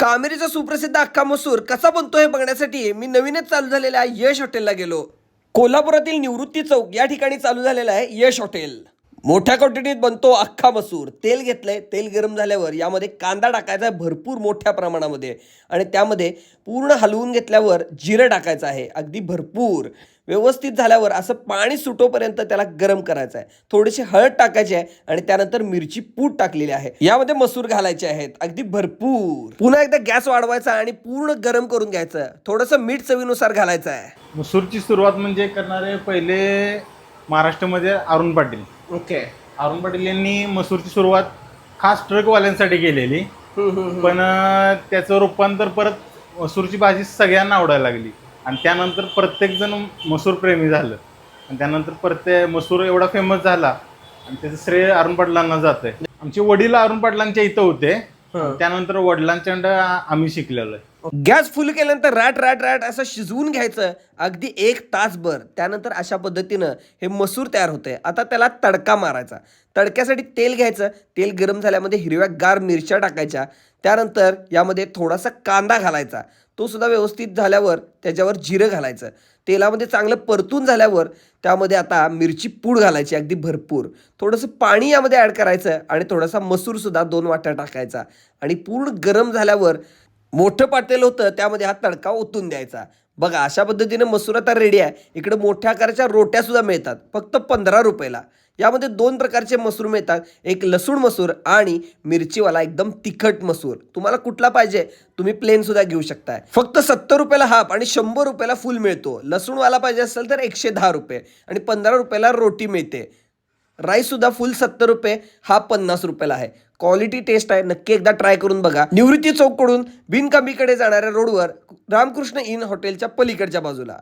कामेरीचा सुप्रसिद्ध अख्खा मसूर कसा बनतो हे बघण्यासाठी मी नवीनच चालू झालेल्या यश हॉटेलला गेलो. कोल्हापुरातील निवृत्ती चौक या ठिकाणी चालू झालेलं आहे यश हॉटेल. मोठ्या क्वांटिटीत बनतो अख्खा मसूर. तेल घेतलंय तेल गरम झाल्यावर यामध्ये कांदा टाकायचा आहे भरपूर मोठ्या प्रमाणामध्ये. आणि त्यामध्ये पूर्ण हलवून घेतल्यावर जिरं टाकायचं आहे अगदी भरपूर. व्यवस्थित झाल्यावर असं पाणी सुटोपर्यंत त्याला गरम करायचं आहे. थोडीशी हळद टाकायची आहे आणि त्यानंतर मिरची पूड टाकलेली आहे. यामध्ये मसूर घालायचे आहेत अगदी भरपूर. पुन्हा एकदा गॅस वाढवायचा आणि पूर्ण गरम करून घ्यायचं. थोडंसं मीठ चवीनुसार घालायचं आहे. मसूरची सुरुवात म्हणजे करणारे पहिले महाराष्ट्रामध्ये अरुण पाटील. ओके. अरुण पाटील यांनी मसूरची सुरुवात खास ट्रकवाल्यांसाठी केलेली. पण त्याचं रूपांतर परत मसूरची भाजी सगळ्यांना आवडायला लागली. आणि त्यानंतर प्रत्येकजण मसूर प्रेमी झालं. आणि त्यानंतर प्रत्येक मसूर एवढा फेमस झाला. आणि त्याचं श्रेय अरुण पाटलांना जातंय. आमचे वडील अरुण पाटलांच्या इथं होते. त्यानंतर वडिलांच्याकडं आम्ही शिकलेलो आहे. गॅस फुल केल्यानंतर रॅट रॅट रॅट असं शिजवून घ्यायचं. अगदी एक तासभर. त्यानंतर अशा पद्धतीनं हे मसूर तयार होते आता त्याला तडका मारायचा. तडक्यासाठी तेल घ्यायचं. तेल गरम झाल्यामध्ये हिरव्या गार मिरच्या टाकायच्या. त्यानंतर यामध्ये थोडासा कांदा घालायचा. तो सुद्धा व्यवस्थित झाल्यावर त्याच्यावर जिरं घालायचं. तेलामध्ये चांगलं परतून झाल्यावर त्यामध्ये आता मिरची पूड घालायची अगदी भरपूर. थोडंसं पाणी यामध्ये ॲड करायचं आणि थोडासा मसूरसुद्धा दोन वाट्या टाकायचा. आणि पूर्ण गरम झाल्यावर मोठं पातेल होतं त्यामध्ये हा तडका ओतून द्यायचा. बघा अशा पद्धतीने मसूर आता रेडी आहे. इकडे मोठ्या आकाराच्या रोट्या सुद्धा मिळतात. फक्त पंधरा रुपयाला. यामध्ये दोन प्रकारचे मसूर मिळतात. एक लसूण मसूर आणि मिरचीवाला एकदम तिखट मसूर. तुम्हाला कुठला पाहिजे तुम्ही प्लेन सुद्धा घेऊ शकताय. फक्त सत्तर रुपयाला हाफ आणि शंभर रुपयाला फुल मिळतो. लसूणवाला पाहिजे असेल तर एकशे दहा रुपये आणि पंधरा रुपयाला रोटी मिळते. राईस सुद्धा फुल सत्तर रुपये हा पन्नास रुपयाला आहे. क्वालिटी टेस्ट आहे नक्की एकदा ट्राय करून बघा. निवृत्ती चौककडून बिनकामीकडे जाणाऱ्या रोडवर रामकृष्ण इन हॉटेलच्या पलीकडच्या बाजूला.